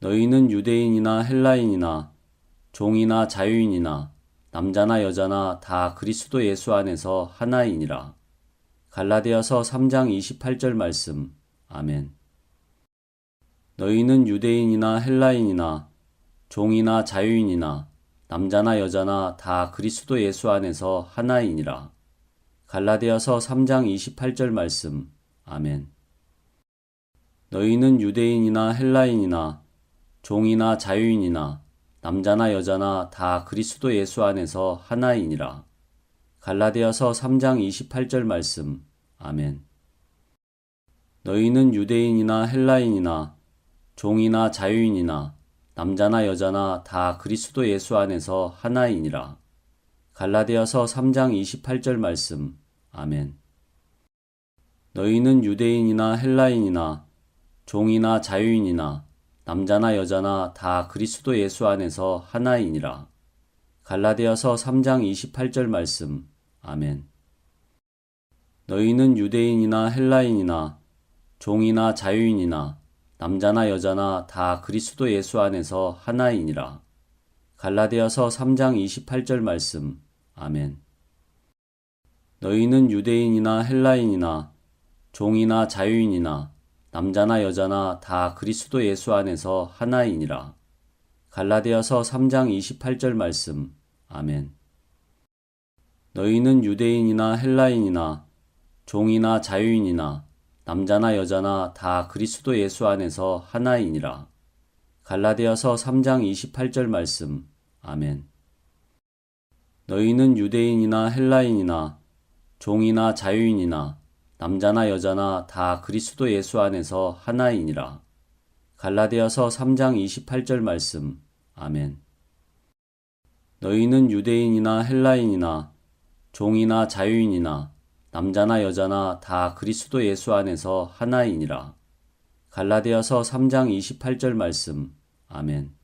너희는 유대인이나 헬라인이나 종이나 자유인이나 남자나 여자나 다 그리스도 예수 안에서 하나이니라. 갈라디아서 3장 28절 말씀. 아멘. 너희는 유대인이나 헬라인이나 종이나 자유인이나 남자나 여자나 다 그리스도 예수 안에서 하나이니라. 갈라디아서 3장 28절 말씀. 아멘. 너희는 유대인이나 헬라인이나 종이나 자유인이나 남자나 여자나 다 그리스도 예수 안에서 하나이니라. 갈라디아서 3장 28절 말씀. 아멘. 너희는 유대인이나 헬라인이나 종이나 자유인이나 남자나 여자나 다 그리스도 예수 안에서 하나이니라. 갈라디아서 3장 28절 말씀. 아멘. 너희는 유대인이나 헬라인이나 종이나 자유인이나 남자나 여자나 다 그리스도 예수 안에서 하나이니라. 갈라디아서 3장 28절 말씀. 아멘. 너희는 유대인이나 헬라인이나 종이나 자유인이나 남자나 여자나 다 그리스도 예수 안에서 하나이니라. 갈라디아서 3장 28절 말씀. 아멘. 너희는 유대인이나 헬라인이나 종이나 자유인이나 남자나 여자나 다 그리스도 예수 안에서 하나이니라. 갈라디아서 3장 28절 말씀. 아멘. 너희는 유대인이나 헬라인이나 종이나 자유인이나 남자나 여자나 다 그리스도 예수 안에서 하나이니라. 갈라디아서 3장 28절 말씀. 아멘. 너희는 유대인이나 헬라인이나 종이나 자유인이나 남자나 여자나 다 그리스도 예수 안에서 하나이니라. 갈라디아서 3장 28절 말씀. 아멘. 너희는 유대인이나 헬라인이나 종이나 자유인이나 남자나 여자나 다 그리스도 예수 안에서 하나이니라. 갈라디아서 3장 28절 말씀. 아멘.